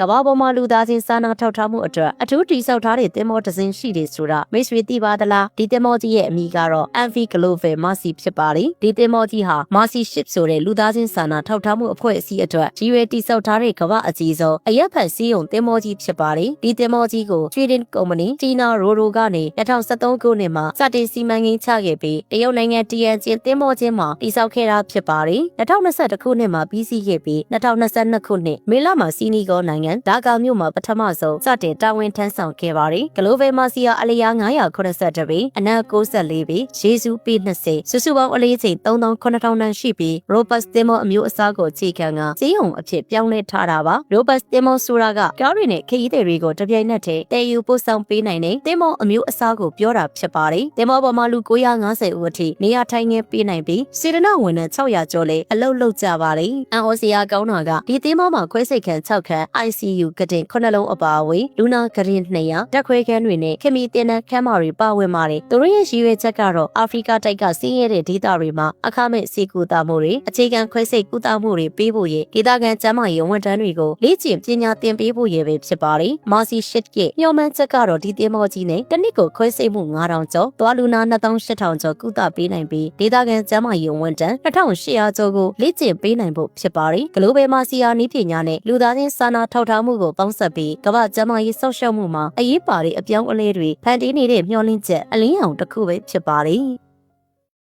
ကမ္ဘာပေါ်မှာလူသားချင်းစာနာထောက်ထားမှုအတွက်အထူးတိစောက်ထားတဲ့သင်္ဘောတစ်စင်းရှိတယ်ဆိုတာမိတ်ဆွေသိပါသလားဒီသင်္ဘောကြီးရဲ့အမည်ကတော့ Amphi Global Mercy ဖြစ်ပါတယ်ဒီသင်္ဘောကြီးဟာ Mercy Ship ဆိုတဲ့လူသားချင်းစာနာထောက်ထားမှုအဖွဲ့အစည်းအတွက်ကြီးရွယ်တိစောက်ထားတဲ့ကမ္ဘာအကြီးဆုံးအရက်ဖတ်စည်းုံသင်္ဘောကြီးဖြစ်ပါတယ်ဒီသင်္ဘောကြီးကို Trading Company Tina Roro ကနေ2013ခုနှစ်မှာစတင်စီမံကိန်းချခဲ့ပြီးတရုတ်နိုင်ငံ TNC သင်္ဘောချင်းမှာတိစောက်ခဲ့တာဖြစ်ပါတယ်2021ခုနှစ်မှာပြီးစီးခဲ့ပြီး2022ခုနှစ်မေလမှာစီနီဂေါနိုင်ငံဒါကာမြို့မှာပထမဆုံးစတင်တာဝန်ထမ်းဆောင်ခဲ့ပါတယ်။ Global Masia အလျား982ပေအနက်64ပေရေစုပေ20စုစုပေါင်းအလေးချိန်3900တန်းရှိပြီး Robust သင်္ဘောအမျိုးအစားကိုခြေခံကစီးရုံအဖြစ်ပြောင်းလဲထားတာပါ။ Robust သင်္ဘောဆိုတာကကားတွေနဲ့ခရီးသည်တွေကိုတပြိုင်နက်တည်းတည်ယူပို့ဆောင်ပေးနိုင်တဲ့သင်္ဘောအမျိုးအစားကိုပြောတာဖြစ်ပါတယ်။သင်္ဘောပေါ်မှာလူ950ဦးအထိနေရာထိုင်ခင်းပေးနိုင်ပြီးစေတနာဝန်ထမ်း600ကျော်လည်းအလုပ်လုပ်ကြပါတယ်။ NOCR ကောင်းတာကဒီသင်္ဘောမှာခွဲစိတ်ခန်း6ခန်း ICU ကတင်9လုံးအပါအဝင်လူနာကရင်200တက်ခွဲခန်းတွေနဲ့ခင်မီတင်တဲ့ခန်းမတွေပါဝင်ပါတယ်။သူတို့ရဲ့ရည်ရွယ်ချက်ကတော့အာဖရိကတိုက်ကစီးရဲတဲ့ဒေသတွေမှာအခမဲ့စီကူတာမှုတွေအခြေခံခွဲစိတ်ကူတာမှုတွေပေးဖို့ရဒေသခံကျန်းမာရေးဝန်ထမ်းတွေကိုလေ့ကျင့်ပညာသင်ပေးဖို့ရပဲဖြစ်ပါတယ်။ Mercy Ship ရဲ့ညှော်မှန်းချက်ကတော့ဒီသင်္ဘောကြီးနဲ့တစ်နှစ်ကိုခွဲစိတ်မှု9000ကျော်သွားလူနာ2800ကျော်ကုသပေးနိုင်ပြီးဒေသခံကျန်းမာရေးဝန်ထမ်း2800ကျော်ကိုလေ့ကျင့်ပေးနိုင်ဖို့ဖြစ်ပါတယ်။ Global Mercy နည်းပညာနဲ့လူသားချင်းစာနာထောက်ထားမှုကိုပေါင်းစပ်ပြီးကမ္ဘာ့ကျန်းမာရေးစောင့်ရှောက်မှုမှာအရေးပါတဲ့အပြောင်းအလဲတွေဖန်တီးနေတဲ့မျှော်လင့်ချက်အလင်းရောင်တစ်ခုပဲဖြစ်ပါတယ်။